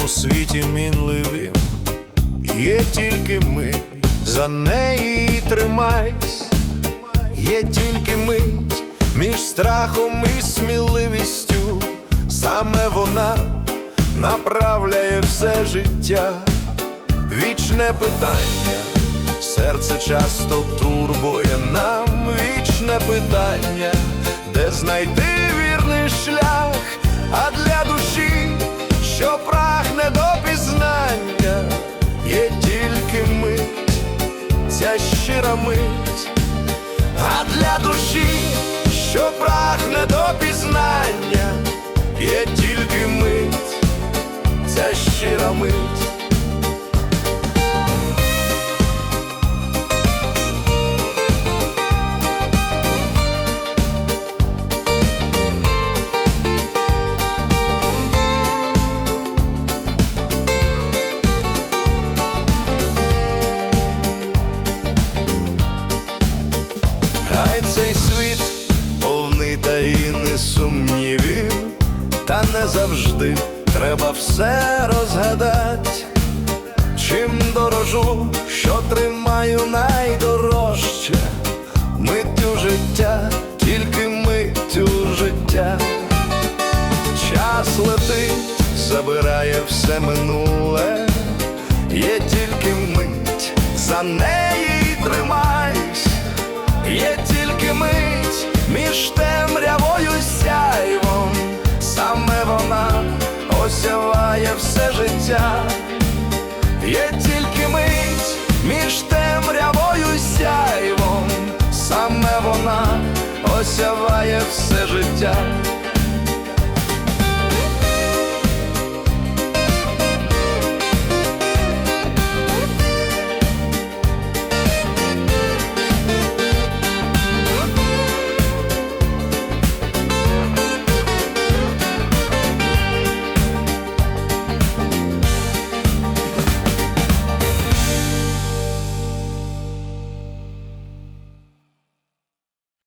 цьому світі мінливим, є тільки ми, за неї тримайсь, є тільки мить між страхом і сміливістю, саме вона направляє все життя, вічне питання, серце часто турбує нам. Вічне питання, де знайти вірний шлях, а для душі, що прагне до пізнання, є тільки мить, ця щира мить, а для душі, що прагне до пізнання, є тільки мить, ця щира мить. Сумнівів, та не завжди треба все розгадати. Чим дорожу, що тримаю найдорожче, миттю життя, тільки миттю життя. Час летить, забирає все минуле, є тільки мить, за неї осяває все життя.